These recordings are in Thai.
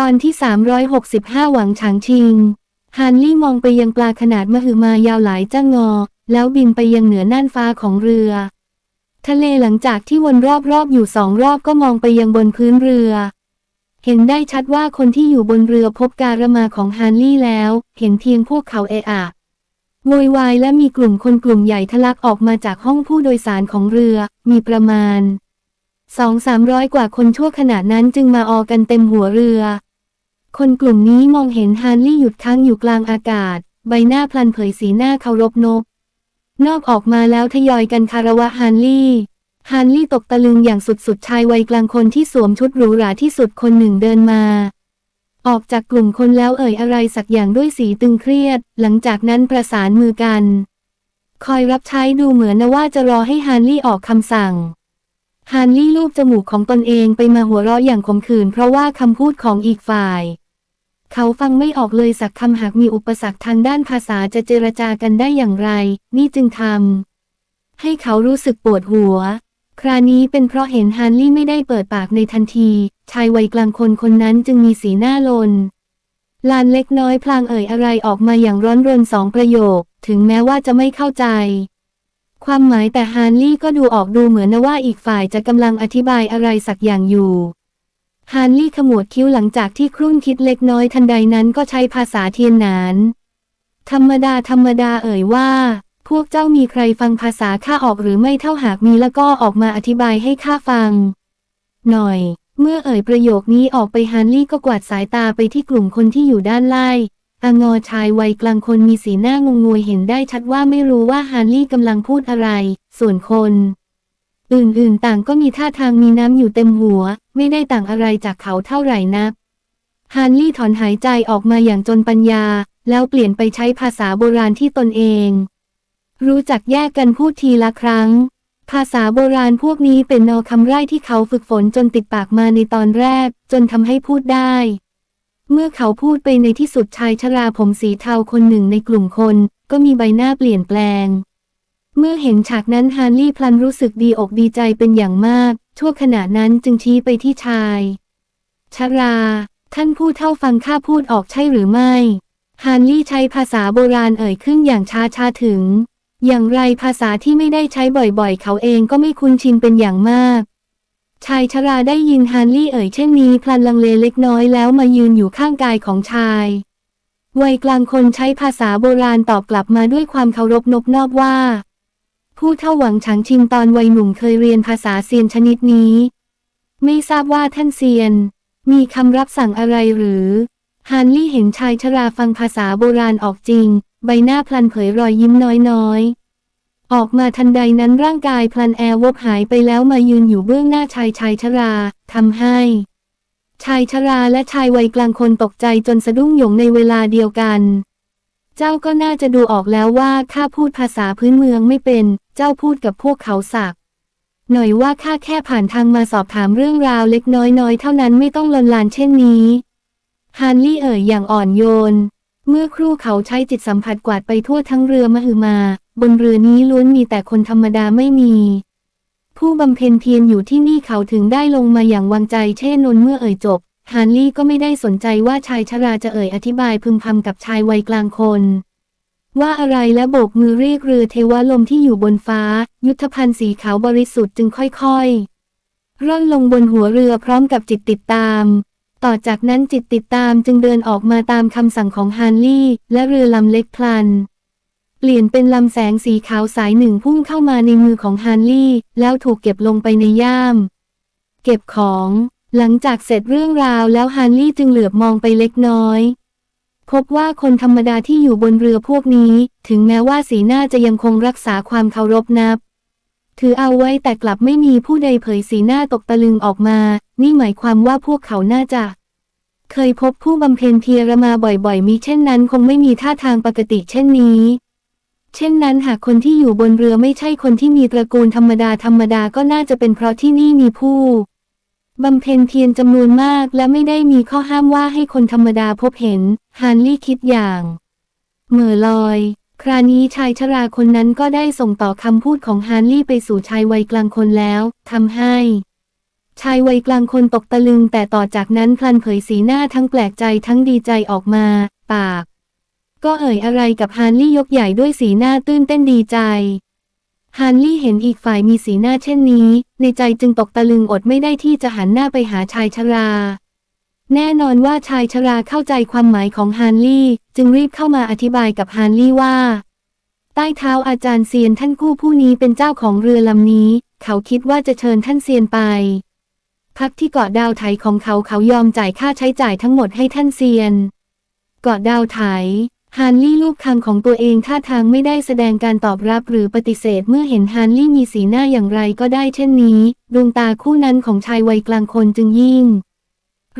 ตอนที่ 365 หวังฉางชิง ฮานลี่มองไปยังปลาขนาดมหึมายาวหลายจ้างอ แล้วบินไปยังเหนือน่านฟ้าของเรือ ทะเลหลังจากที่วนรอบๆอยู่สองรอบก็มองไปยังบนพื้นเรือ เห็นได้ชัดว่าคนที่อยู่บนเรือพบการมาของฮานลี่แล้ว เห็นเพียงพวกเขาเอะอะโวยวายและมีกลุ่มคนกลุ่มใหญ่ทะลักออกมาจากห้องผู้โดยสารของเรือ มีประมาณสองสามร้อยกว่าคนชั่วขณะนั้นจึงมาออกันเต็มหัวเรือ คนกลุ่มนี้มองเห็นฮานลี่หยุดค้างอยู่กลางอากาศ ใบหน้าพลันเผยสีหน้าเคารพนบ นอกออกมาแล้วทยอยกันคารวะฮานลี่ฮานลี่ตกตะลึงอย่างสุดๆ ชายวัยกลางคนที่สวมชุดหรูหราที่สุดคนหนึ่งเดินมา ออกจากกลุ่มคนแล้วเอ่ยอะไรสักอย่างด้วยสีตึงเครียด หลังจากนั้นประสานมือกัน คอยรับใช้ดูเหมือนนะว่าจะรอให้ฮานลี่ออกคำสั่งฮานลี่ลูบจมูกของตนเองไปมาหัวเราะอย่างขมขื่นเพราะว่าคำพูดของอีกฝ่าย เขาฟังไม่ออกเลยสักคำหากมีอุปสรรคทางด้านภาษาจะเจรจากันได้อย่างไร นี่จึงทำให้เขารู้สึกปวดหัว ครานี้เป็นเพราะเห็นฮานลี่ไม่ได้เปิดปากในทันที ชายวัยกลางคนคนนั้นจึงมีสีหน้าลน ลานเล็กน้อยพลางเอ่ยอะไรออกมาอย่างร้อนรนสองประโยค ถึงแม้ว่าจะไม่เข้าใจ ความหมายแต่ฮานลี่ก็ดูออกดูเหมือนนะว่าอีกฝ่ายจะกำลังอธิบายอะไรสักอย่างอยู่ ฮานลี่ขมวดคิ้วหลังจากที่ครุ่นคิดเล็กน้อยทันใดนั้นก็ใช้ภาษาเทียนหนาน ธรรมดาธรรมดาเอ่ยว่า พวกเจ้ามีใครฟังภาษาข้าออกหรือไม่เท่าหากมีแล้วก็ออกมาอธิบายให้ข้าฟัง หน่อย เมื่อเอ่ยประโยคนี้ออกไปฮานลี่ก็กวาดสายตาไปที่กลุ่มคนที่อยู่ด้านไล่อางอชายวัยกลางคนมีสีหน้างงงวยเห็นได้ชัดว่าไม่รู้ว่าฮานลี่กำลังพูดอะไร ส่วนคน อื่นๆ ต่างก็มีท่าทางมีน้ำอยู่เต็มหัว ไม่ได้ต่างอะไรจากเขาเท่าไหร่นัก ฮานลี่ถอนหายใจออกมาอย่างจนปัญญา แล้วเปลี่ยนไปใช้ภาษาโบราณที่ตนเอง รู้จักแยกกันพูดทีละครั้ง ภาษาโบราณพวกนี้เป็นนอคำไร่ที่เขาฝึกฝนจนติดปากมาในตอนแรก จนทำให้พูดได้เมื่อเขาพูดไปในที่สุดชายชราผมสีเทาคนหนึ่งในกลุ่มคน ก็มีใบหน้าเปลี่ยนแปลง เมื่อเห็นฉากนั้นฮานลี่พลันรู้สึกดีอกดีใจเป็นอย่างมาก ชั่วขณะนั้นจึงชี้ไปที่ชาย ชรา ท่านผู้เท่าฟังข้าพูดออกใช่หรือไม่ฮานลี่ใช้ภาษาโบราณเอ่ยขึ้นอย่างช้าชาถึง อย่างไรภาษาที่ไม่ได้ใช้บ่อยๆ เขาเองก็ไม่คุ้นชินเป็นอย่างมาก ชายชราได้ยินฮานลี่เอ่ยเช่นนี้พลันลังเลเล็กน้อยแล้วมายืนอยู่ข้างกายของชายวัยกลางคนใช้ภาษาโบราณตอบกลับมาด้วยความเคารพนบนอบว่า ผู้เท่าหวังฉางชิงตอนวัยหนุ่มเคยเรียนภาษาเซียนชนิดนี้ ไม่ทราบว่าท่านเซียน มีคำรับสั่งอะไรหรือฮานลี่เห็นชายชราฟังภาษาโบราณออกจริง ใบหน้าพลันเผยรอยยิ้มน้อยๆ ออกมาทันใดนั้นร่างกายพลันแอร์วบหายไปแล้วมายืนอยู่เบื้องหน้าชายชายชราทำให้ ชายชราและชายวัยกลางคนตกใจจนสะดุ้งหยงในเวลาเดียวกัน เจ้าก็น่าจะดูออกแล้วว่าข้าพูดภาษาพื้นเมืองไม่เป็น เจ้าพูดกับพวกเขาสัก หน่อยว่าข้าแค่ผ่านทางมาสอบถามเรื่องราวเล็กน้อยๆ เท่านั้นไม่ต้องลนลานเช่นนี้ฮานลี่เอ่ยอย่างอ่อนโยน เมื่อครู่เขาใช้จิตสัมผัสกวาดไปทั่วทั้งเรือมหึมา บนเรือนี้ล้วนมีแต่คนธรรมดาไม่มี ผู้บำเพ็ญเพียรอยู่ที่นี่เขาถึงได้ลงมาอย่างวางใจเช่นนเมื่อเอ่ยจบฮานลี่ก็ไม่ได้สนใจว่าชายชราจะเอ่ยอธิบายพึมพำกับชายวัยกลางคน ว่าอะไรและโบกมือเรียกเรือเทวลมที่อยู่บนฟ้า ยุทธภัณฑ์สีขาวบริสุทธิ์จึงค่อยๆ ร่อนลงบนหัวเรือพร้อมกับจิตติดตาม ต่อจากนั้นจิตติดตามจึงเดินออกมาตามคำสั่งของฮานลี่ และเรือลำเล็กพลัน เปลี่ยนเป็นลำแสงสีขาวสายหนึ่งพุ่งเข้ามาในมือของฮานลี่ แล้วถูกเก็บลงไปในย่าม เก็บของ หลังจากเสร็จเรื่องราวแล้วฮานลี่จึงเหลือบมองไปเล็กน้อย พบว่าคนธรรมดาที่อยู่บนเรือพวกนี้ ถึงแม้ว่าสีหน้าจะยังคงรักษาความเคารพนับ ถือเอาไว้แต่กลับไม่มีผู้ใดเผยสีหน้าตกตะลึงออกมา นี่หมายความว่าพวกเขาน่าจะ เคยพบผู้บำเพ็ญเพียรมาบ่อยๆ มีเช่นนั้นคงไม่มีท่าทางปกติเช่นนี้ เช่นนั้นหากคนที่อยู่บนเรือไม่ใช่คนที่มีตระกูลธรรมดาธรรมดาก็น่าจะเป็นเพราะที่นี่มีผู้ บำเพ็ญเพียรจำนวนมากและไม่ได้มีข้อห้ามว่าให้คนธรรมดาพบเห็น ฮานลี่คิดอย่าง เหม่อลอย ครานี้ชายชราคนนั้นก็ได้ส่งต่อคำพูดของฮานลี่ไปสู่ชายวัยกลางคนแล้วทำให้ชายวัยกลางคนตกตะลึง แต่ต่อจากนั้นพลันเผยสีหน้าทั้งแปลกใจทั้งดีใจออกมา ปาก ก็เอ่ยอะไรกับฮานลี่ยกใหญ่ด้วยสีหน้าตื้นเต้นดีใจ ฮานลี่เห็นอีกฝ่ายมีสีหน้าเช่นนี้ ในใจจึงตกตะลึงอดไม่ได้ที่จะหันหน้าไปหาชายชรา แน่นอนว่าชายชราเข้าใจความหมายของฮานลี่ จึงรีบเข้ามาอธิบายกับฮานลี่ว่า ใต้เท้าอาจารย์เซียนท่านคู่ผู้นี้เป็นเจ้าของเรือลำนี้ เขาคิดว่าจะเชิญท่านเซียนไป พักที่เกาะดาวไถของเขาเขายอมจ่ายค่าใช้จ่ายทั้งหมดให้ท่านเซียน เกาะดาวไถ ฮานลี่ลูกคำของตัวเองท่าทางไม่ได้แสดงการตอบรับหรือปฏิเสธเมื่อเห็นฮานลี่มีสีหน้าอย่างไรก็ได้เช่นนี้ ดวงตาคู่นั้นของชายวัยกลางคนจึงยิ่ง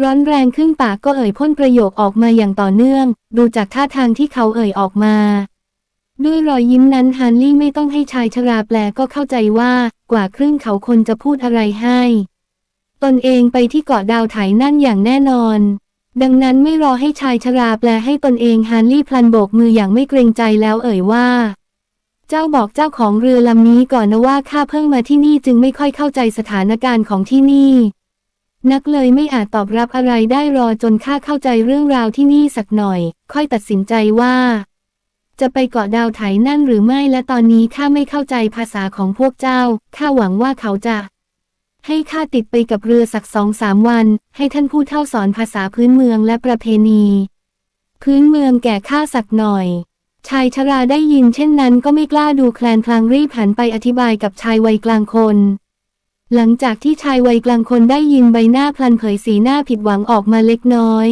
ร้อนแรงขึ้นปากก็เอ่ยพ่นประโยคออกมาอย่างต่อเนื่อง ดูจากท่าทางที่เขาเอ่ยออกมา ด้วยรอยยิ้มนั้นฮานลี่ไม่ต้องให้ชายชราแปลก็เข้าใจว่า กว่าครึ่งเขาคนจะพูดอะไรให้ ตนเองไปที่เกาะดาวไถนั่นอย่างแน่นอน ดังนั้นไม่รอให้ชายชราแปลให้ตนเองฮานลี่พลันโบกมืออย่างไม่เกรงใจแล้วเอ่ยว่า เจ้าบอกเจ้าของเรือลำนี้ก่อนนะว่าข้าเพิ่งมาที่นี่จึงไม่ค่อยเข้าใจสถานการณ์ของที่นี่ นักเลยไม่อาจตอบรับอะไรได้รอจนข้าเข้าใจเรื่องราวที่นี่สักหน่อย ค่อยตัดสินใจว่า จะไปเกาะดาวไถนั่นหรือไม่และตอนนี้ข้าไม่เข้าใจภาษาของพวกเจ้าข้าหวังว่าเขาจะ ให้ข้าติดไปกับเรือสักสองสามวัน ให้ท่านผู้เท่าสอนภาษาพื้นเมืองและประเพณี พื้นเมืองแก่ข้าสักหน่อย ชายชราได้ยินเช่นนั้นก็ไม่กล้าดูแคลนพลางรีบหันไปอธิบายกับชายวัยกลางคน หลังจากที่ชายวัยกลางคนได้ยินใบหน้าพลันเผยสีหน้าผิดหวังออกมาเล็กน้อย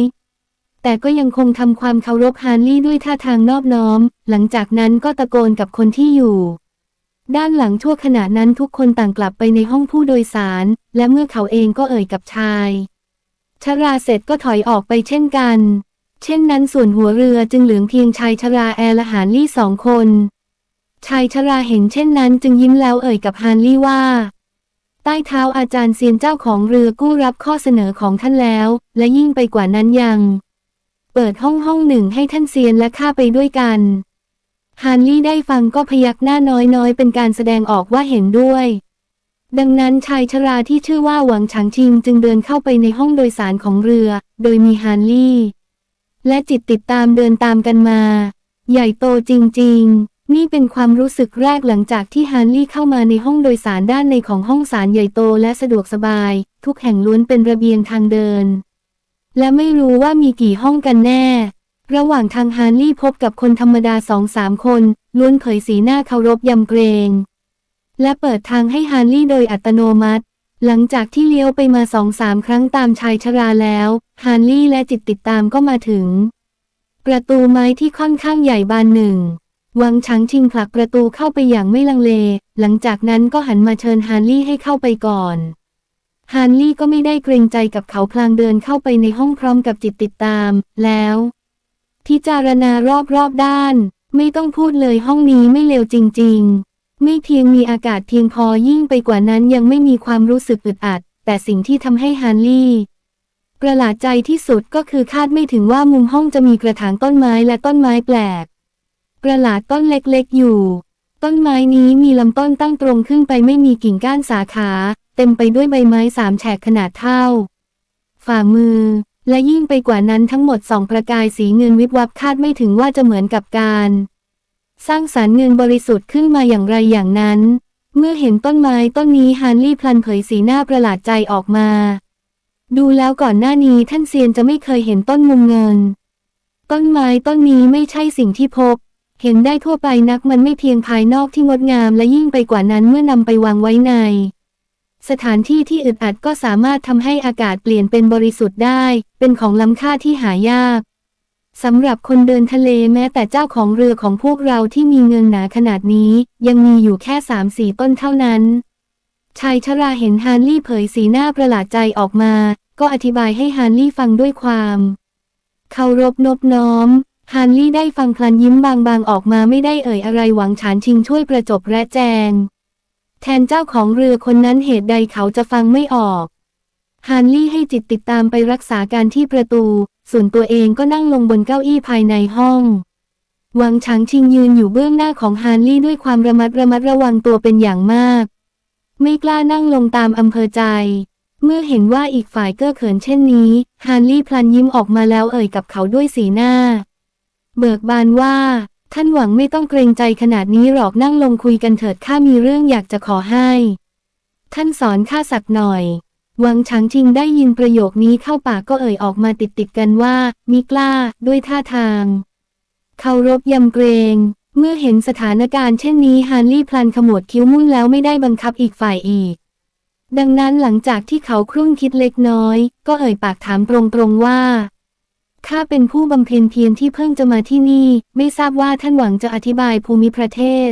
แต่ก็ยังคงทำความเคารพฮานลี่ด้วยท่าทางนอบน้อม หลังจากนั้นก็ตะโกนกับคนที่อยู่ ด้านหลังชั่วขณะนั้นทุกคนต่างกลับไปในห้องผู้โดยสาร และเมื่อเขาเองก็เอ่ยกับชาย ชราเสร็จก็ถอยออกไปเช่นกัน เช่นนั้นส่วนหัวเรือจึงเหลืองเพียงชายชราแอร์และฮานลี่สองคน ชายชราเห็นเช่นนั้นจึงยิ้มแล้วเอ่ยกับฮานลี่ว่า ใต้เท้าอาจารย์เซียนเจ้าของเรือกู้รับข้อเสนอของท่านแล้ว และยิ่งไปกว่านั้นยัง เปิดห้องห้องหนึ่งให้ท่านเซียนและข้าไปด้วยกัน ฮานลี่ได้ฟังก็พยักหน้าน้อยๆ เป็นการแสดงออกว่าเห็นด้วย ดังนั้นชายชราที่ชื่อว่าหวังฉางชิงจึงเดินเข้าไปในห้องโดยสารของเรือ โดยมีฮานลี่ และจิตติดตามเดินตามกันมา ใหญ่โตจริงๆนี่เป็นความรู้สึกแรกหลังจากที่ฮานลี่เข้ามาในห้องโดยสารด้านในของห้องสารใหญ่โตและสะดวกสบาย ทุกแห่งล้วนเป็นระเบียงทางเดิน และไม่รู้ว่ามีกี่ห้องกันแน่ ระหว่างทางฮานลี่พบกับคนธรรมดาสองสามคน ล้วนเผยสีหน้าเคารพยำเกรง และเปิดทางให้ฮานลี่โดยอัตโนมัติ หลังจากที่เลี้ยวไปมาสองสามครั้งตามชายชราแล้วฮานลี่และจิตติดตามก็มาถึง ประตูไม้ที่ค่อนข้างใหญ่บานหนึ่งวังช้างชิงผลักประตูเข้าไปอย่างไม่ลังเล หลังจากนั้นก็หันมาเชิญฮานลี่ให้เข้าไปก่อนฮานลี่ก็ไม่ได้เกรงใจกับเขาพลางเดินเข้าไปในห้องพร้อมกับจิตติดตาม แล้ว พิจารณารอบรอบด้าน ไม่ต้องพูดเลยห้องนี้ไม่เลวจริง ๆ ไม่เพียงมีอากาศเพียงพอยิ่งไปกว่านั้นยังไม่มีความรู้สึกอึดอัด แต่สิ่งที่ทำให้ฮานลี่ประหลาดใจที่สุดก็คือคาดไม่ถึงว่ามุมห้องจะมีกระถางต้นไม้และต้นไม้แปลก ประหลาดต้นเล็กๆอยู่ ต้นไม้นี้มีลำต้นตั้งตรงขึ้นไปไม่มีกิ่งก้านสาขา เต็มไปด้วยใบไม้สามแฉกขนาดเท่า ฝ่ามือ และยิ่งไปกว่านั้นทั้งหมดสองประกายสีเงินวิบวับคาดไม่ถึงว่าจะเหมือนกับการ สร้างสารเงินบริสุทธิ์ขึ้นมาอย่างไรอย่างนั้น เมื่อเห็นต้นไม้ต้นนี้ฮานลี่พลันเผยสีหน้าประหลาดใจออกมา ดูแล้วก่อนหน้านี้ท่านเซียนจะไม่เคยเห็นต้นมุมเงิน ต้นไม้ต้นนี้ไม่ใช่สิ่งที่พบ เห็นได้ทั่วไปนักมันไม่เพียงภายนอกที่งดงามและยิ่งไปกว่านั้นเมื่อนำไปวางไว้ใน สถานที่ที่อึดอัดก็สามารถทำให้อากาศเปลี่ยนเป็นบริสุทธิ์ได้ เป็นของล้ำค่าที่หายากสำหรับคนเดินทะเลแม้แต่เจ้าของเรือของพวกเราที่มีเงินหนาขนาดนี้ ยังมีอยู่แค่สามสี่ต้นเท่านั้นชายชราเห็นฮานลี่เผยสีหน้าประหลาดใจออกมา ก็อธิบายให้ฮานลี่ฟังด้วยความเคารพนบน้อม ฮานลี่ได้ฟังพลันยิ้มบางๆออกมาไม่ได้เอ่ยอะไรหวังฉานชิงช่วยประจบและแจง แทนเจ้าของเรือคนนั้นเหตุใดเขาจะฟังไม่ออก ฮานลี่ให้จิตติดตามไปรักษาการที่ประตู ส่วนตัวเองก็นั่งลงบนเก้าอี้ภายในห้อง วังฉางชิงยืนอยู่เบื้องหน้าของฮานลี่ด้วยความระมัดระมัดระวังตัวเป็นอย่างมาก ไม่กล้านั่งลงตามอำเภอใจ เมื่อเห็นว่าอีกฝ่ายเก้อเขินเช่นนี้ ฮาร์ลี่พลันยิ้มออกมาแล้วเอ่ยกับเขาด้วยสีหน้า เบิกบานว่า ท่านหวังไม่ต้องเกรงใจขนาดนี้หรอกนั่งลงคุยกันเถิดข้ามีเรื่องอยากจะขอให้ ท่านสอนข้าสักหน่อยวังฉางชิงได้ยินประโยคนี้เข้าปากก็เอ่ยออกมาติดติดกันว่า มิกล้า ด้วยท่าทางเคารพยำเกรง เมื่อเห็นสถานการณ์เช่นนี้ฮาร์ลี่พลันขมวดคิ้วมุ่นแล้วไม่ได้บังคับอีกฝ่ายอีก ดังนั้นหลังจากที่เขาครุ่นคิดเล็กน้อย ก็เอ่ยปากถามตรงๆว่า ข้าเป็นผู้บำเพ็ญเพียรที่เพิ่งจะมาที่นี่ ไม่ทราบว่าท่านหวังจะอธิบายภูมิประเทศ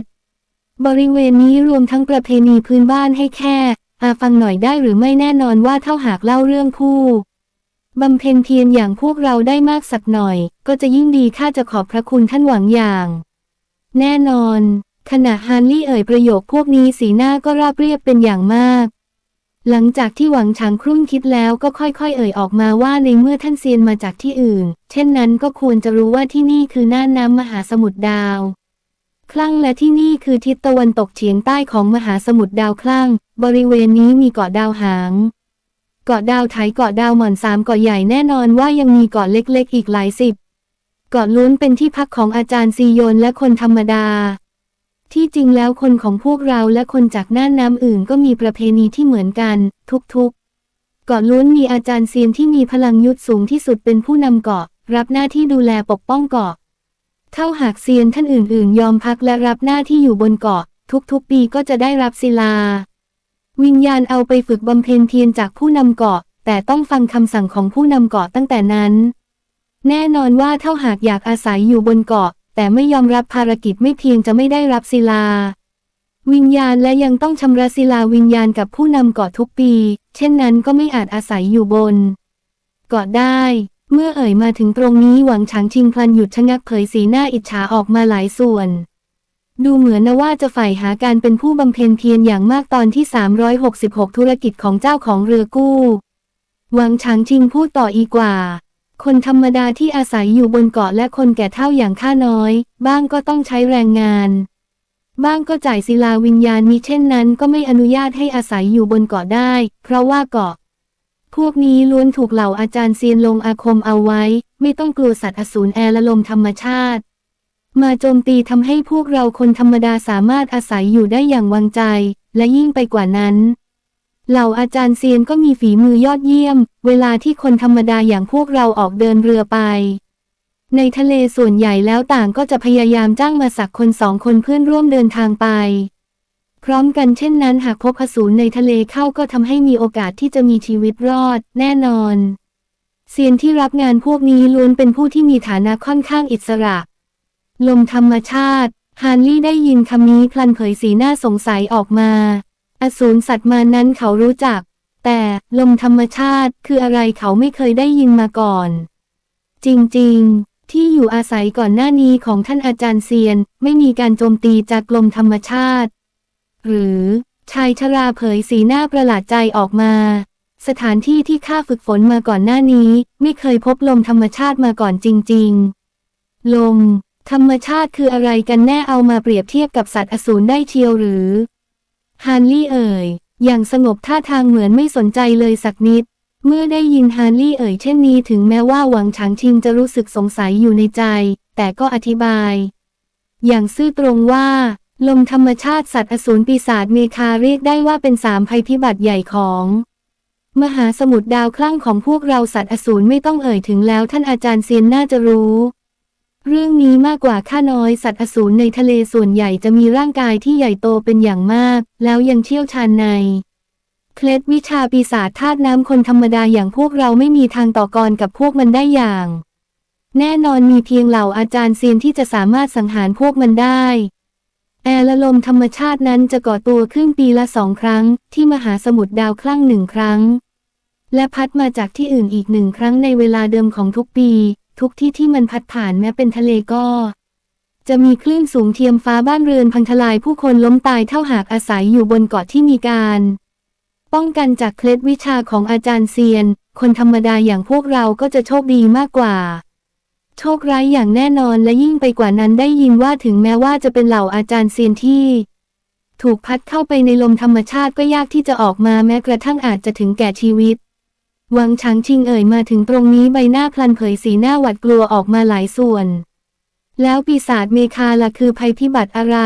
บริเวณนี้รวมทั้งประเพณีพื้นบ้านให้แค่อาฟังหน่อยได้หรือไม่แน่นอนว่าเท่าหากเล่าเรื่องผู้บำเพ็ญเพียรอย่างพวกเราได้มากสักหน่อย ก็จะยิ่งดีข้าจะขอบพระคุณท่านหวังอย่าง แน่นอน ขณะฮาร์ลี่เอ่ยประโยคพวกนี้สีหน้าก็ราบเรียบเป็นอย่างมาก หลังจากที่หวังฉางครุ่นคิดแล้วก็ค่อยๆ เอ่ยออกมาว่าในเมื่อท่านเซียนมาจากที่อื่น เช่นนั้นก็ควรจะรู้ว่าที่นี่คือหน่าน้ำมหาสมุทรดาว คลั่งและที่นี่คือทิศตะวันตกเฉียงใต้ของมหาสมุทรดาวคลั่ง บริเวณนี้มีเกาะดาวหางเกาะดาวไถเกาะดาวหม่อนสามเกาะใหญ่แน่นอนว่ายังมีเกาะเล็กๆ อีกหลายสิบเกาะล้วนเป็นที่พักของอาจารย์ซีโยนและคนธรรมดา ที่จริงแล้วคนของพวกเราและคนจากน่านน้ำอื่นก็มีประเพณีที่เหมือนกัน ทุกๆ เกาะล้วนมีอาจารย์เซียนที่มีพลังยุทธสูงที่สุดเป็นผู้นำเกาะ รับหน้าที่ดูแลปกป้องเกาะ เท่าหากเซียนท่านอื่นๆ ยอมพักและรับหน้าที่อยู่บนเกาะ ทุกๆ ปีก็จะได้รับศิลา วิญญาณเอาไปฝึกบำเพ็ญเพียรจากผู้นำเกาะ แต่ต้องฟังคำสั่งของผู้นำเกาะตั้งแต่นั้น แน่นอนว่าเท่าหากอยากอาศัยอยู่บนเกาะ แต่ไม่ยอมรับภารกิจไม่เพียงจะไม่ได้รับศิลา วิญญาณและยังต้องชำระศิลาวิญญาณกับผู้นำเกาะทุกปี เช่นนั้นก็ไม่อาจอาศัยอยู่บนเกาะได้ เมื่อเอ่ยมาถึงตรงนี้หวังฉางชิงพลันหยุดชะงักเผยสีหน้าอิจฉาออกมาหลายส่วนดูเหมือนนะว่าจะใฝ่หาการเป็นผู้บำเพ็ญเพียรอย่างมากตอนที่ 366 ธุรกิจของเจ้าของเรือกู้ หวังฉางชิงพูดต่ออีกว่า คนธรรมดาที่อาศัยอยู่บนเกาะและคนแก่เท่าอย่างข้าน้อย บ้างก็ต้องใช้แรงงาน บ้างก็จ่ายศิลาวิญญาณมิเช่นนั้นก็ไม่อนุญาตให้อาศัยอยู่บนเกาะได้ เพราะว่าเกาะ พวกนี้ล้วนถูกเหล่าอาจารย์เซียนลงอาคมเอาไว้ ไม่ต้องกลัวสัตว์อสูรแอร์ละลมธรรมชาติ มาโจมตีทำให้พวกเราคนธรรมดาสามารถอาศัยอยู่ได้อย่างวางใจ และยิ่งไปกว่านั้น เหล่าอาจารย์เซียนก็มีฝีมือยอดเยี่ยม เวลาที่คนธรรมดาอย่างพวกเราออกเดินเรือไป ในทะเลส่วนใหญ่แล้วต่างก็จะพยายามจ้างมาสักคนสองคนเพื่อนร่วมเดินทางไป พร้อมกันเช่นนั้นหากพบอสูรในทะเลเข้าก็ทำให้มีโอกาสที่จะมีชีวิตรอด แน่นอน เซียนที่รับงานพวกนี้ล้วนเป็นผู้ที่มีฐานะค่อนข้างอิสระ ลมธรรมชาติ ฮาร์ลี่ได้ยินคำนี้พลันเผยสีหน้าสงสัยออกมา อสูรสัตว์มานั้นเขารู้จัก แต่ลมธรรมชาติคืออะไรเขาไม่เคยได้ยินมาก่อน จริงๆ ที่อยู่อาศัยก่อนหน้านี้ของท่านอาจารย์เซียน ไม่มีการโจมตีจากลมธรรมชาติ หรือชายชราเผยสีหน้าประหลาดใจออกมา สถานที่ที่ข้าฝึกฝนมาก่อนหน้านี้ ไม่เคยพบลมธรรมชาติมาก่อนจริง ๆ ลม ธรรมชาติคืออะไรกันแน่เอามาเปรียบเทียบกับสัตว์อสูรได้เชียวหรือ ฮาร์ลี่เอ่ย อย่างสงบท่าทางเหมือนไม่สนใจเลยสักนิด เมื่อได้ยินฮาร์ลี่เอ่ยเช่นนี้ถึงแม้ว่าหวังฉางชิงจะรู้สึกสงสัยอยู่ในใจ แต่ก็อธิบาย อย่างซื่อตรงว่า ลมธรรมชาติสัตว์อสูรปีศาจเมคาเรียกได้ว่าเป็นสามภัยพิบัติใหญ่ของมหาสมุทรดาวคลั่งของพวกเราสัตว์อสูรไม่ต้องเอ่ยถึงแล้วท่านอาจารย์เซียนน่าจะรู้ เรื่องนี้มากกว่าข้าน้อยสัตว์อสูรในทะเลส่วนใหญ่จะมีร่างกายที่ใหญ่โตเป็นอย่างมาก แล้วยังเชี่ยวชาญในเคล็ดวิชาปีศาจธาตุน้ำคนธรรมดาอย่างพวกเราไม่มีทางต่อกรกับพวกมันได้อย่าง แน่นอนมีเพียงเหล่าอาจารย์เซียนที่จะสามารถสังหารพวกมันได้ แอร์ละลมธรรมชาตินั้นจะก่อตัวขึ้นปีละสองครั้ง ที่มหาสมุทรดาวคลั่งหนึ่งครั้ง และพัดมาจากที่อื่นอีกหนึ่งครั้งในเวลาเดิมของทุกปี ทุกที่ที่มันพัดผ่านแม้เป็นทะเลก็ จะมีคลื่นสูงเทียมฟ้าบ้านเรือนพังทลายผู้คนล้มตายเท่าหากอาศัยอยู่บนเกาะที่มีการ ป้องกันจากเคล็ดวิชาของอาจารย์เซียน คนธรรมดาอย่างพวกเราก็จะโชคดีมากกว่า โชคร้ายอย่างแน่นอนและยิ่งไปกว่านั้นได้ยินว่าถึงแม้ว่าจะเป็นเหล่าอาจารย์เซียนที่ถูกพัดเข้าไปในลมธรรมชาติก็ยากที่จะออกมาแม้กระทั่งอาจจะถึงแก่ชีวิต วังช้างชิงเอ่ยมาถึงตรงนี้ใบหน้าพลันเผยสีหน้าหวัดกลัวออกมาหลายส่วน แล้วปีศาจเมคาล่ะคือภัยพิบัติอะไร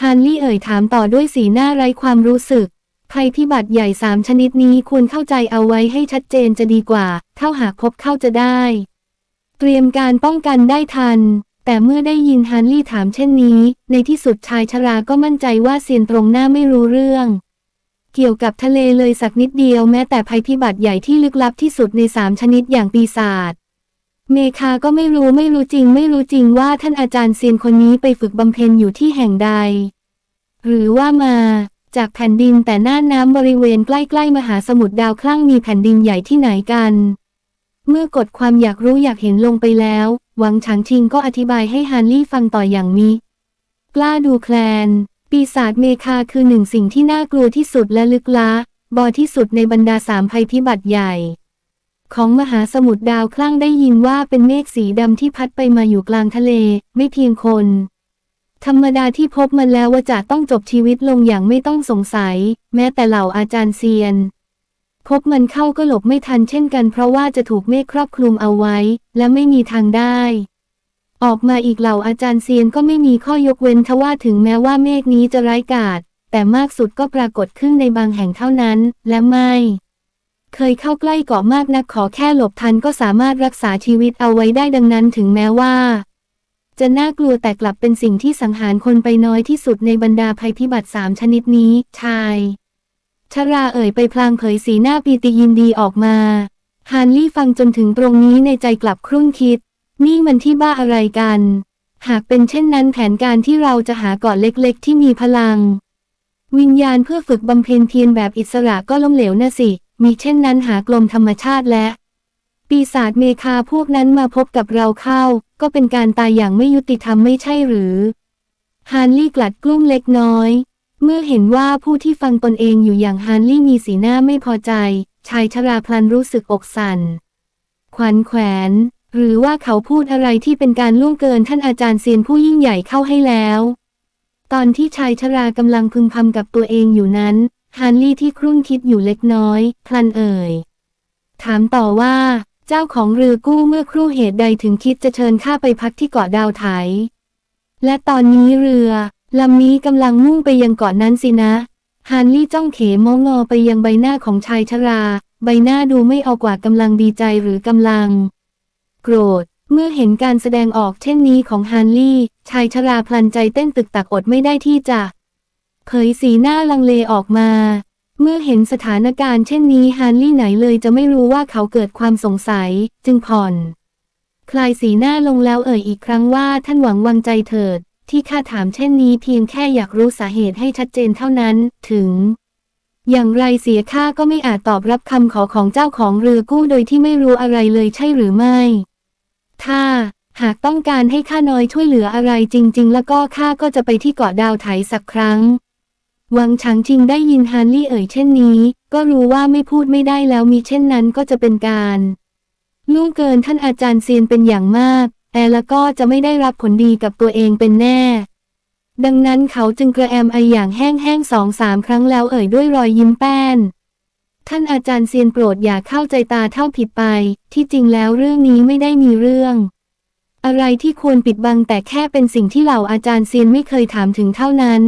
ฮันลี่เอ่ยถามต่อด้วยสีหน้าไร้ความรู้สึก ภัยพิบัติใหญ่สามชนิดนี้ควรเข้าใจเอาไว้ให้ชัดเจนจะดีกว่า เท่าหากพบเข้าจะได้ เตรียมการป้องกันได้ทัน แต่เมื่อได้ยินฮันลี่ถามเช่นนี้ ในที่สุดชายชราก็มั่นใจว่าเซียนตรงหน้าไม่รู้เรื่อง เกี่ยวกับทะเลเลยสักนิดเดียวแม้แต่ภัยพิบัติใหญ่ที่ลึกลับที่สุดในสามชนิดอย่างปีศาจเมคาก็ไม่รู้ไม่รู้จริง ไม่รู้จริงว่าท่านอาจารย์เซียนคนนี้ไปฝึกบำเพ็ญอยู่ที่แห่งใด หรือว่ามาจากแผ่นดินแต่หน้าน้ำบริเวณใกล้ๆมหาสมุทรดาวคลั่งมีแผ่นดินใหญ่ที่ไหนกัน เมื่อกดความอยากรู้อยากเห็นลงไปแล้ว หวังฉางชิงก็อธิบายให้ฮันลี่ฟังต่ออย่างมิกล้าดูแคลน ปีศาจเมคาคือหนึ่งสิ่งที่น่ากลัวที่สุดและลึกละบอที่สุดในบรรดาสามภัยพิบัติใหญ่ ของมหาสมุทรดาวคลั่งได้ยินว่าเป็นเมฆสีดำที่พัดไปมาอยู่กลางทะเล ไม่เพียงคน ธรรมดาที่พบมันแล้วว่าจะต้องจบชีวิตลงอย่างไม่ต้องสงสัย แม้แต่เหล่าอาจารย์เซียน พบมันเข้าก็หลบไม่ทันเช่นกันเพราะว่าจะถูกเมฆครอบคลุมเอาไว้ และไม่มีทางได้ ออกมาอีกเหล่าอาจารย์เซียนก็ไม่มีข้อยกเว้นทว่าถึงแม้ว่าเมฆนี้จะร้ายกาจแต่มากสุดก็ปรากฏขึ้นในบางแห่งเท่านั้น และไม่ เคยเข้าใกล้เกาะมากนักขอแค่หลบทันก็สามารถรักษาชีวิตเอาไว้ได้ดังนั้นถึงแม้ว่า จะน่ากลัวแต่กลับเป็นสิ่งที่สังหารคนไปน้อยที่สุดในบรรดาภัยพิบัติสามชนิดนี้ ชายชราเอ่ยไปพลางเผยสีหน้าปีติยินดีออกมาฮานลี่ฟังจนถึงตรงนี้ในใจกลับครุ่นคิด นี่มันที่บ้าอะไรกัน หากเป็นเช่นนั้นแผนการที่เราจะหาเกาะเล็กๆ ที่มีพลัง วิญญาณเพื่อฝึกบำเพ็ญเพียรแบบอิสระก็ล้มเหลวนะสิ มีเช่นนั้นหากลมธรรมชาติและ ปีศาจเมคาพวกนั้นมาพบกับเราเข้า ก็เป็นการตายอย่างไม่ยุติธรรมไม่ใช่หรือฮานลี่กลัดกลุ้มเล็กน้อย เมื่อเห็นว่าผู้ที่ฟังตนเองอยู่อย่างฮานลี่มีสีหน้าไม่พอใจ ชายชราพลันรู้สึกอกสั่นขวัญแขวน หรือว่าเขาพูดอะไรที่เป็นการล่วงเกินท่านอาจารย์เซียนผู้ยิ่งใหญ่เข้าให้แล้ว ตอนที่ชายชรากำลังพึมพำกับตัวเองอยู่นั้นฮานลี่ที่ครุ่นคิดอยู่เล็กน้อยพลันเอ่ย ถามต่อว่า เจ้าของเรือกู้เมื่อครู่เหตุใดถึงคิดจะเชิญข้าไปพักที่เกาะดาวไถ และตอนนี้เรือลำนี้กำลังมุ่งไปยังเกาะนั้นสินะฮานลี่จ้องเขมองอไปยังใบหน้าของชายชรา ใบหน้าดูไม่เอากว่ากำลังดีใจหรือกำลัง โกรธ เมื่อเห็นการแสดงออกเช่นนี้ของฮานลี่ ชายชราพลันใจเต้นตึกตักอดไม่ได้ที่จะเผยสีหน้าลังเลออกมา เมื่อเห็นสถานการณ์เช่นนี้ฮานลี่ไหนเลยจะไม่รู้ว่าเขาเกิดความสงสัย จึงผ่อน คลายสีหน้าลงแล้วเอ่ยอีกครั้งว่าท่านหวังวางใจเถิด ที่ข้าถามเช่นนี้เพียงแค่อยากรู้สาเหตุให้ชัดเจนเท่านั้น ถึง อย่างไรเสียข้าก็ไม่อาจตอบรับคำขอของเจ้าของเรือกู้โดยที่ไม่รู้อะไรเลยใช่หรือไม่ ถ้าหากต้องการให้ข้าน้อยช่วยเหลืออะไรจริง ๆ แล้วก็ข้าก็จะไปที่เกาะดาวไถสักครั้ง วังฉางชิงได้ยินฮานลี่เอ่ยเช่นนี้ ก็รู้ว่าไม่พูดไม่ได้แล้วมีเช่นนั้นก็จะเป็นการล่วงเกินท่านอาจารย์เซียนเป็นอย่างมากแอร์แล้วก็จะไม่ได้รับผลดีกับตัวเองเป็นแน่ ดังนั้นเขาจึงกระแอมไออย่างแห้งๆสองสามครั้งแล้วเอ่ยด้วยรอยยิ้มแป้น ท่านอาจารย์เซียนโปรดอย่าเข้าใจตาเท่าผิดไป ที่จริงแล้วเรื่องนี้ไม่ได้มีเรื่อง อะไรที่ควรปิดบังแต่แค่เป็นสิ่งที่เหล่าอาจารย์เซียนไม่เคยถามถึงเท่านั้น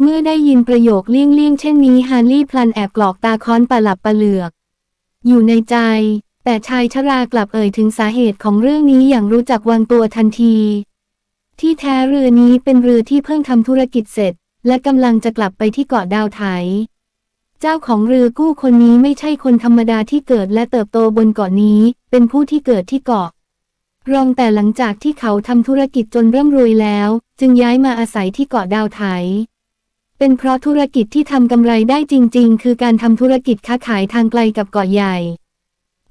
เมื่อได้ยินประโยคเลี่ยงๆเช่นนี้ฮาร์ลี่พลันแอบกรอกตาค้อนปะหลับปะเหลือก อยู่ในใจ แต่ชายชรากลับเอ่ยถึงสาเหตุของเรื่องนี้อย่างรู้จักวางตัวทันที ที่แท้เรือนี้เป็นเรือที่เพิ่งทำธุรกิจเสร็จ และกำลังจะกลับไปที่เกาะดาวไถ เจ้าของเรือกู้คนนี้ไม่ใช่คนธรรมดาที่เกิดและเติบโตบนเกาะนี้ เป็นผู้ที่เกิดที่เกาะ รองแต่หลังจากที่เขาทำธุรกิจจนเริ่มรวยแล้ว จึงย้ายมาอาศัยที่เกาะดาวไถ เป็นเพราะธุรกิจที่ทำกำไรได้จริง ๆ คือการทำธุรกิจค้าขายทางไกลกับเกาะใหญ่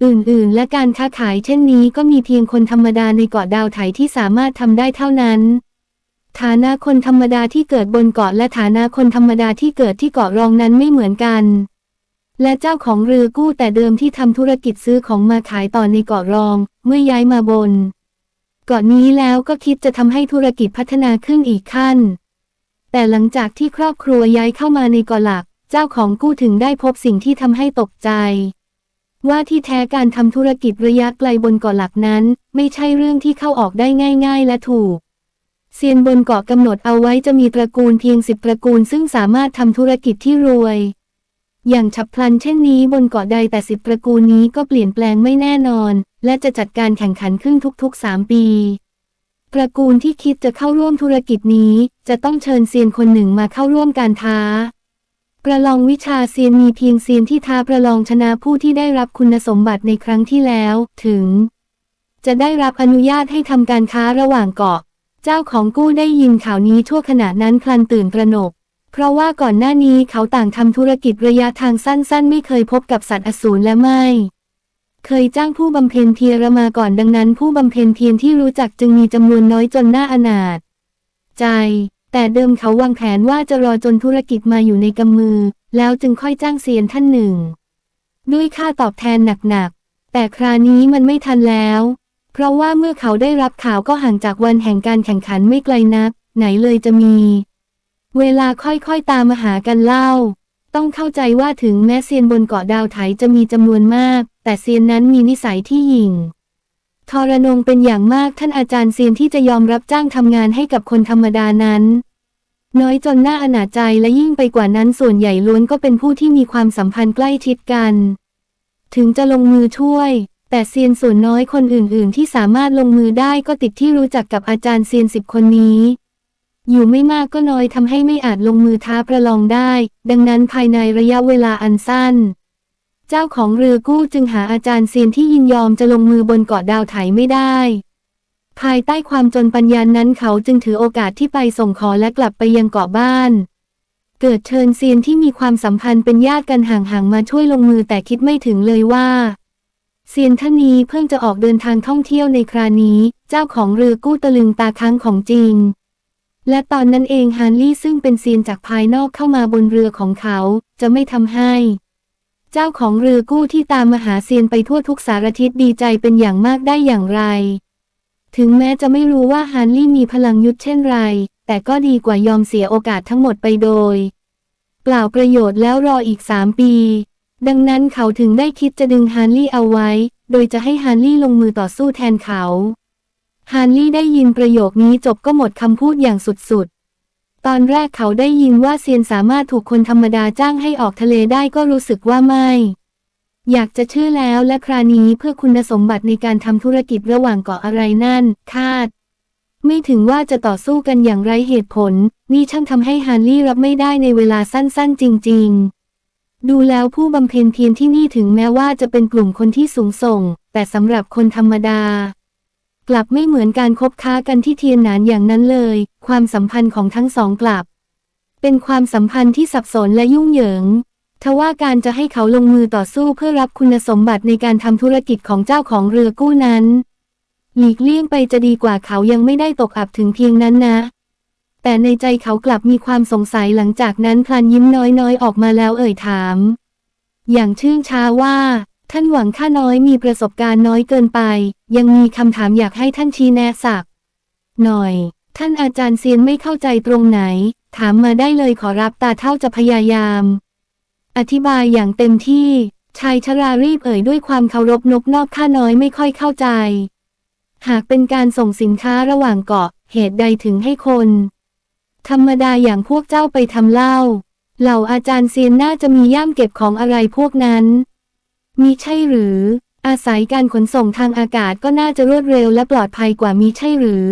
อื่นๆ และการค้าขายเช่นนี้ก็มีเพียงคนธรรมดาในเกาะดาวไถที่สามารถทำได้เท่านั้น ฐานะคนธรรมดาที่เกิดบนเกาะและฐานะคนธรรมดาที่เกิดที่เกาะรองนั้นไม่เหมือนกัน และเจ้าของเรือกู้แต่เดิมที่ทำธุรกิจซื้อของมาขายต่อในเกาะรอง เมื่อย้ายมาบน เกาะนี้แล้วก็คิดจะทำให้ธุรกิจพัฒนาขึ้นอีกขั้น แต่หลังจากที่ครอบครัวย้ายเข้ามาในเกาะหลัก เจ้าของกู้ถึงได้พบสิ่งที่ทำให้ตกใจ ว่าที่แท้การทำธุรกิจระยะไกลบนเกาะหลักนั้น ไม่ใช่เรื่องที่เข้าออกได้ง่าย ๆ และถูก เซียนบนเกาะกำหนดเอาไว้จะมีตระกูลเพียงสิบตระกูล ซึ่งสามารถทำธุรกิจที่รวย อย่างฉับพลันเช่นนี้บนเกาะใดแต่สิบตระกูลนี้ก็เปลี่ยนแปลงไม่แน่นอน และจะจัดการแข่งขันขึ้นทุกๆสามปีตระกูลที่คิดจะเข้าร่วมธุรกิจนี้ จะต้องเชิญเซียนคนหนึ่งมาเข้าร่วมการท้า ประลองวิชาเซียนมีเพียงเซียนที่ท้าประลองชนะผู้ที่ได้รับคุณสมบัติในครั้งที่แล้ว ถึง จะได้รับอนุญาตให้ทำการค้าระหว่างเกาะ เจ้าของกู้ได้ยินข่าวนี้ชั่วขณะนั้นพลันตื่นตระหนก เพราะว่าก่อนหน้านี้เขาต่างทำธุรกิจระยะทางสั้น ๆ ไม่เคยพบกับสัตว์อสูรและไม่ เคยจ้างผู้บำเพ็ญเพียรมาก่อนดังนั้น ผู้บำเพ็ญเพียรที่รู้จักจึงมีจำนวนน้อยจนน่าอนาถใจ แต่เดิมเขาวางแผนว่าจะรอจนธุรกิจมาอยู่ในกำมือ แล้วจึงค่อยจ้างเซียนท่านหนึ่ง ด้วยค่าตอบแทนหนักๆ แต่คราวนี้มันไม่ทันแล้ว เพราะว่าเมื่อเขาได้รับข่าวก็ห่างจากวันแห่งการแข่งขันไม่ไกลนัก ไหนเลยจะมี เวลาค่อยๆตามมาหากันเล่า ต้องเข้าใจว่าถึงแม้เซียนบนเกาะดาวไถจะมีจำนวนมาก แต่เซียนนั้นมีนิสัยที่หยิ่ง ทรนงเป็นอย่างมากท่านอาจารย์เซียนที่จะยอมรับจ้างทำงานให้กับคนธรรมดานั้น น้อยจนน่าอนาจใจและยิ่งไปกว่านั้นส่วนใหญ่ล้วนก็เป็นผู้ที่มีความสัมพันธ์ใกล้ชิดกัน ถึงจะลงมือช่วย แต่เซียนส่วนน้อยคนอื่น ๆ ที่สามารถลงมือได้ก็ติดที่รู้จักกับอาจารย์เซียนสิบคนนี้ อยู่ไม่มากก็น้อยทำให้ไม่อาจลงมือท้าประลองได้ ดังนั้นภายในระยะเวลาอันสั้น เจ้าของเรือกู้จึงหาอาจารย์เซียนที่ยินยอมจะลงมือบนเกาะดาวไถไม่ได้ ภายใต้ความจนปัญญานั้นเขาจึงถือโอกาสที่ไปส่งขอและกลับไปยังเกาะบ้าน เกิดเชิญเซียนที่มีความสัมพันธ์เป็นญาติกันห่างๆมาช่วยลงมือแต่คิดไม่ถึงเลยว่าเซียนท่านนี้เพิ่งจะออกเดินทางท่องเที่ยวในครานี้ เจ้าของเรือกู้ตะลึงตาค้างของจริง และตอนนั้นเองฮานลี่ซึ่งเป็นเซียนจากภายนอกเข้ามาบนเรือของเขา จะไม่ทำให้ เจ้าของเรือกู้ที่ตามมหาเซียนไปทั่วทุกสารทิศดีใจเป็นอย่างมากได้อย่างไร ถึงแม้จะไม่รู้ว่าฮานลี่มีพลังยุทธเช่นไร แต่ก็ดีกว่ายอมเสียโอกาสทั้งหมดไปโดย เปล่าประโยชน์แล้วรออีกสามปี ดังนั้นเขาถึงได้คิดจะดึงฮานลี่เอาไว้ โดยจะให้ฮานลี่ลงมือต่อสู้แทนเขาฮานลี่ได้ยินประโยคนี้จบก็หมดคำพูดอย่างสุด ตอนแรกเขาได้ยินว่าเซียนสามารถถูกคนธรรมดาจ้างให้ออกทะเลได้ก็รู้สึกว่าไม่ อยากจะเชื่อแล้วและครานี้เพื่อคุณสมบัติในการทำธุรกิจระหว่างเกาะอะไรนั่น คาด ไม่ถึงว่าจะต่อสู้กันอย่างไรเหตุผล นี่ช่างทำให้ฮานลี่รับไม่ได้ในเวลาสั้นๆ จริง ๆ ดูแล้วผู้บำเพ็ญเพียรที่นี่ถึงแม้ว่าจะเป็นกลุ่มคนที่สูงส่ง แต่สำหรับคนธรรมดา กลับไม่เหมือนการคบค้ากันที่เทียนหนานอย่างนั้นเลย ความสัมพันธ์ของทั้งสองกลับ เป็นความสัมพันธ์ที่สับสนและยุ่งเหยิงทว่าการจะให้เขาลงมือต่อสู้เพื่อรับคุณสมบัติในการทำธุรกิจของเจ้าของเรือกู้นั้น หลีกเลี่ยงไปจะดีกว่าเขายังไม่ได้ตกอับถึงเพียงนั้นนะ แต่ในใจเขากลับมีความสงสัยหลังจากนั้นพลันยิ้มน้อยๆออกมาแล้วเอ่ยถาม อย่างชื่นช้าว่า ท่านหวังข้าน้อยมีประสบการณ์น้อยเกินไป ยังมีคำถามอยากให้ท่านชี้แนะสัก หน่อย ท่านอาจารย์เซียนไม่เข้าใจตรงไหน ถามมาได้เลยขอรับตาเท่าจะพยายาม อธิบายอย่างเต็มที่ ชายชรารีบเอ่ยด้วยความเคารพนบนอบข้าน้อยไม่ค่อยเข้าใจ หากเป็นการส่งสินค้าระหว่างเกาะ เหตุใดถึงให้คน ธรรมดาอย่างพวกเจ้าไปทำเหล้าเหล่าอาจารย์เซียนน่าจะมีย่ามเก็บของอะไรพวกนั้น มีใช่หรือ อาศัยการขนส่งทางอากาศก็น่าจะรวดเร็วและปลอดภัยกว่ามีใช่หรือ